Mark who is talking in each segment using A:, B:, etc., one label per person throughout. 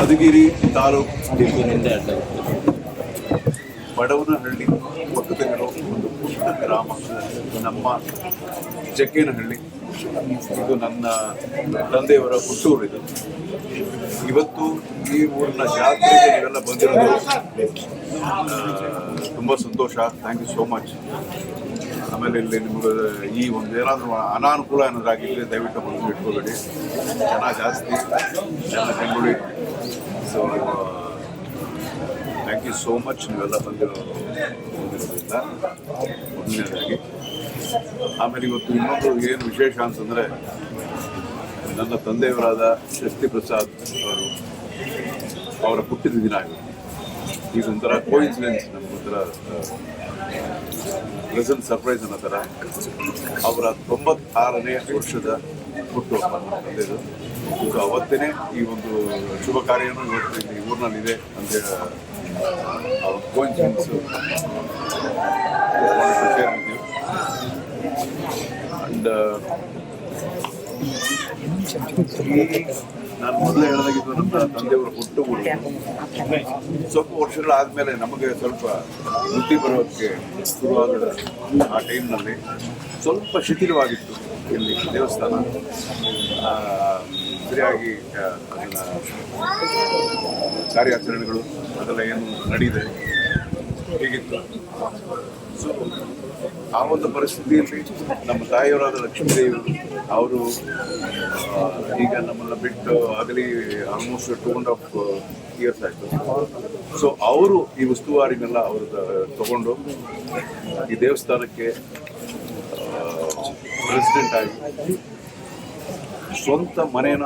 A: ಮಧುಗಿರಿ ತಾಲೂಕು ಬಡವನಹಳ್ಳಿ ಪಕ್ಕದಲ್ಲಿರೋ ಒಂದು ಪುಟ್ಟ ಗ್ರಾಮ ನಮ್ಮ ಜಗ್ಗೇನಹಳ್ಳಿ. ಇದು ನನ್ನ ತಂದೆಯವರ ಹುಟ್ಟೂರು ಇದು. ಇವತ್ತು ಈ ಊರಿನ ಜಾತ್ರೆಗೆ ನೀವೆಲ್ಲ ಬಂದಿರೋದು ತುಂಬ ಸಂತೋಷ. ಥ್ಯಾಂಕ್ ಯು ಸೋ ಮಚ್ ಆಮೇಲೆ ಇಲ್ಲಿ ನಿಮಗೆ ಈ ಒಂದು ಏನಾದರೂ ಅನಾನುಕೂಲ ಇಲ್ಲಿ ದಯವಿಟ್ಟು ಬಂದು ಇಟ್ಕೋಬೇಡಿ ಜನ ಜಾಸ್ತಿ. ಜನ ಬೆಂಗಳೂರಿ so thank you so much ನೀವೆಲ್ಲ ಬಂದಿರೋ ಬಂದಿರೋದ್ರಿಂದ ಮೊದಲನೇದಾಗಿ ಆಮೇಲೆ ಇವತ್ತು ಇನ್ನೊಂದು ಏನು ವಿಶೇಷ ಅಂತಂದರೆ, ನನ್ನ ತಂದೆಯವರಾದ ಶಕ್ತಿ ಪ್ರಸಾದ್ ಅವರು ಅವರ ಹುಟ್ಟಿದ ದಿನ ಆಗಿತ್ತು ಇದೊಂಥರ ಕೋಯಿನ್ಸಿಡೆನ್ಸ್ ನಮಗೊಂಥರ ಪ್ರೆಸೆಂಟ್ ಸರ್ಪ್ರೈಸ್ ಅನ್ನೋ ಥರ ಅವರ ತೊಂಬತ್ತಾರನೇ ವರ್ಷದ ಹುಟ್ಟುಹಬ್ಬ ಈಗ ಸೊ ಅವತ್ತೇ ಈ ಒಂದು ಶುಭ ಕಾರ್ಯನೂ ಇವತ್ತು ಇಲ್ಲಿ ಊರಿನಲ್ಲಿದೆ ಅಂತ ಅವ್ರ ಅಂಡ್ ನಾನು ಮೊದಲೇ ಹೇಳಿದಾಗಿದ್ದು ನಮ್ಮ ತಂದೆಯವರ ಹುಟ್ಟು ಸ್ವಲ್ಪ ವರ್ಷಗಳಾದಮೇಲೆ ನಮಗೆ ಸ್ವಲ್ಪ ಬುದ್ಧಿ ಬರೋದಕ್ಕೆ ಶುರುವಾದ ಆ ಟೈಮ್ನಲ್ಲಿ ಸ್ವಲ್ಪ ಶಿಥಿಲವಾಗಿತ್ತು ಇಲ್ಲಿ ದೇವಸ್ಥಾನ. ಸರಿಯಾಗಿ ಕಾರ್ಯಾಚರಣೆಗಳು ಅದೆಲ್ಲ ಏನು ನಡೀದೆ ಹೀಗಿತ್ತು ಸೊ ಆ ಒಂದು ಪರಿಸ್ಥಿತಿಯಲ್ಲಿ ನಮ್ಮ ತಾಯಿಯವರಾದ ಲಕ್ಷ್ಮೀದೇವಿ ಅವರು ಈಗ ನಮ್ಮನ್ನ ಬಿಟ್ಟು ಆಗಲಿ almost two and half years ಆಯಿತು. ಸೊ ಅವರು ಈ ಉಸ್ತುವಾರಿನೆಲ್ಲ ಅವರು ತಗೊಂಡು ಈ ದೇವಸ್ಥಾನಕ್ಕೆ ಪ್ರೆಸಿಡೆಂಟ್ ಆಗಿ ಸ್ವಂತ ಮನೇನ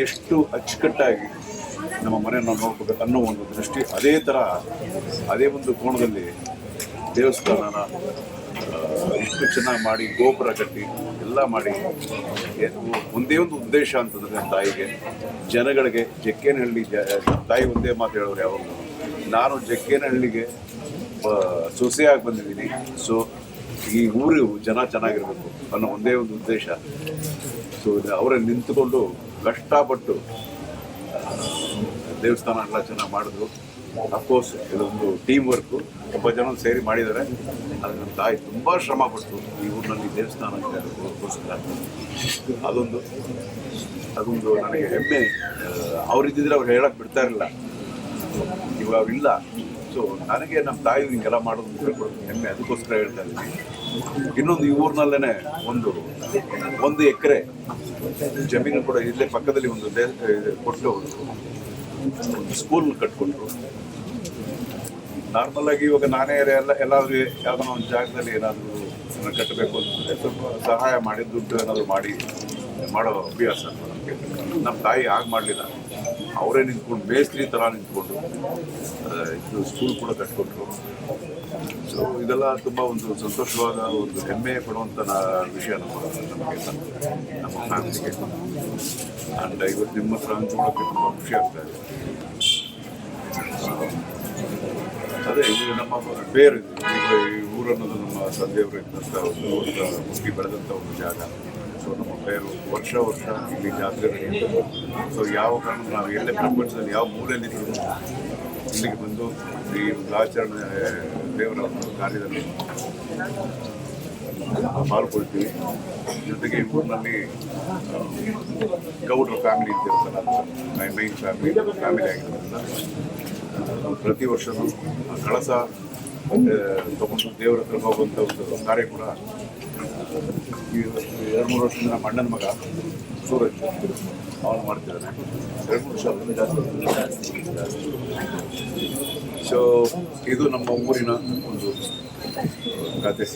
A: ಎಷ್ಟು ಅಚ್ಚುಕಟ್ಟಾಗಿ ನಮ್ಮ ಮನೆಯನ್ನು ನೋಡ್ಕೋಬೇಕು ಅನ್ನೋ ಒಂದು ದೃಷ್ಟಿ, ಅದೇ ಥರ ಅದೇ ಒಂದು ಕೋಣದಲ್ಲಿ ದೇವಸ್ಥಾನನ ಇಷ್ಟು ಚೆನ್ನಾಗಿ ಮಾಡಿ, ಗೋಪುರ ಕಟ್ಟಿ, ಎಲ್ಲ ಮಾಡಿ ಒಂದೇ ಒಂದು ಉದ್ದೇಶ ಅಂತಂದ್ರೆ ತಾಯಿಗೆ, ಜನಗಳಿಗೆ ಜಕ್ಕೇನಹಳ್ಳಿ ಜ, ತಾಯಿ ಒಂದೇ ಮಾತು ಹೇಳೋರು ಯಾವಾಗ ನಾನು ಜಕ್ಕೇನಹಳ್ಳಿಗೆ ಸೊಸೆಯಾಗಿ ಬಂದಿದ್ದೀನಿ, ಸೊ ಈ ಊರು ಜನ ಚೆನ್ನಾಗಿರಬೇಕು ಅನ್ನೋ ಒಂದೇ ಒಂದು ಉದ್ದೇಶ. ಸೊ ಅವರೇ ನಿಂತುಕೊಂಡು ಕಷ್ಟಪಟ್ಟು ದೇವಸ್ಥಾನ ಎಲ್ಲ ಚೆನ್ನಾಗಿ ಮಾಡಿದ್ರು. ಅಫ್ಕೋರ್ಸ್ ಇದೊಂದು ಟೀಮ್ ವರ್ಕು ತುಂಬ ಜನ ಸೇರಿ ಮಾಡಿದ್ದಾರೆ. ಅದು ನಮ್ಮ ತಾಯಿ ತುಂಬ ಶ್ರಮ ಪಟ್ಟು ಈ ಊರಿನಲ್ಲಿ ದೇವಸ್ಥಾನ ಅದಕ್ಕೋಸ್ಕರ ಅದೊಂದು ಅದೊಂದು ನನಗೆ ಹೆಮ್ಮೆ. ಅವರಿದ್ದಿದ್ರೆ ಅವ್ರು ಹೇಳಕ್ಕೆ ಬಿಡ್ತಾ ಇರಲಿಲ್ಲ. ಇವಾಗ ಇಲ್ಲ. ಸೊ ನನಗೆ ನಮ್ಮ ತಾಯಿ ಹಿಂಗೆಲ್ಲ ಮಾಡೋದು ಹೇಳ್ಕೊಡೋದು ಹೆಮ್ಮೆ. ಅದಕ್ಕೋಸ್ಕರ ಹೇಳ್ತಾ ಇದ್ದೀನಿ. ಇನ್ನೊಂದು ಈ ಊರಿನಲ್ಲೇ ಒಂದು ಒಂದು ಎಕರೆ ಜಮೀನು ಕೂಡ ಇಲ್ಲೇ ಪಕ್ಕದಲ್ಲಿ ಒಂದು ಕೊಟ್ಟು ಸ್ಕೂಲ್ ಕಟ್ಕೊಂಡ್ರು. ನಾರ್ಮಲ್ ಆಗಿ ಇವಾಗ ನಾನೇ ಎಲ್ಲ, ಎಲ್ಲಾದ್ರೂ ಯಾವ್ದಾನ ಒಂದು ಜಾಗದಲ್ಲಿ ಏನಾದರೂ ಕಟ್ಟಬೇಕು ಅಂತಂದ್ರೆ ಸ್ವಲ್ಪ ಸಹಾಯ ಮಾಡಿ, ದುಡ್ಡು ಏನಾದರೂ ಮಾಡಿ. ಮಾಡೋ ಅಭ್ಯಾಸ ನಮ್ಮ ತಾಯಿ ಹಾಗೆ ಮಾಡಲಿಲ್ಲ. ಅವರೇ ನಿಂತ್ಕೊಂಡು ಮೇಸ್ತ್ರಿ ಥರ ನಿಂತ್ಕೊಂಡು ಇದು ಸ್ಕೂಲ್ ಕೂಡ ಕಟ್ಕೊಟ್ರು. ಸೊ ಇದೆಲ್ಲ ತುಂಬ ಒಂದು ಸಂತೋಷವಾದ ಒಂದು ಹೆಮ್ಮೆ ಕೊಡುವಂಥ ವಿಷಯ ನಮ್ಮ, ನಮಗೆ ನಮ್ಮ ಫ್ಯಾಮಿಲಿಗೆ ಆ್ಯಂಡ್ ಇವತ್ತು ನಿಮ್ಮ ಹತ್ರ ಹಂಚ್ಕೊಳ್ಳೋಕ್ಕೆ ತುಂಬ ಖುಷಿ ಆಗ್ತಾ ಇದೆ. ಅದೇ, ಇದು ನಮ್ಮ ಬೇರೆ ಈ ಊರನ್ನೋದು ನಮ್ಮ ತಂದೆಯವರು ಇದ್ದಂಥ ಒಂದು ಬೆಳೆದಂಥ ಒಂದು ಜಾಗ. ನಮ್ಮ ಬೇರು ವರ್ಷ ವರ್ಷ ಇಲ್ಲಿ ಜಾತ್ರೆ ಸೊ ಯಾವ ಕಾರಣ ನಾವು ಎಲ್ಲೇ ಪ್ರಪಂಚದಲ್ಲಿ ಯಾವ ಮೂಲೆಯಲ್ಲಿದ್ದರೂ ಇಲ್ಲಿಗೆ ಬಂದು ಈ ಒಂದು ಆಚರಣೆ ದೇವರ ಒಂದು ಕಾರ್ಯದಲ್ಲಿ ಪಾಲ್ಗೊಳ್ತೀವಿ. ಜೊತೆಗೆ ಊರಿನಲ್ಲಿ, ಗೌಡ್ರ ಫ್ಯಾಮಿಲಿ ಇರ್ತಿರುತ್ತಲ್ಲ ಮೈ ಮೈನ್ ಫ್ಯಾಮಿಲಿ ಫ್ಯಾಮಿಲಿ ಆಗಿರೋದ್ರಿಂದ, ಪ್ರತಿ ವರ್ಷವೂ ಕಳಸ ತಗೊಂಡು ದೇವರ ಹತ್ರ ಹೋಗುವಂಥ ಒಂದು ಕಾರ್ಯ ಕೂಡ ಎರಡು ಮೂರು ವರ್ಷದಿಂದ ನಮ್ಮ ಅಣ್ಣನ ಮಗ ಸೂರಜ್ ಅವನು ಮಾಡ್ತಿದ್ದಾನೆ. ಎರಡು ಮೂರು ವರ್ಷ ಜಾಸ್ತಿ ಸೊ ಇದು ನಮ್ಮ ಊರಿನ ಒಂದು ಕತೆ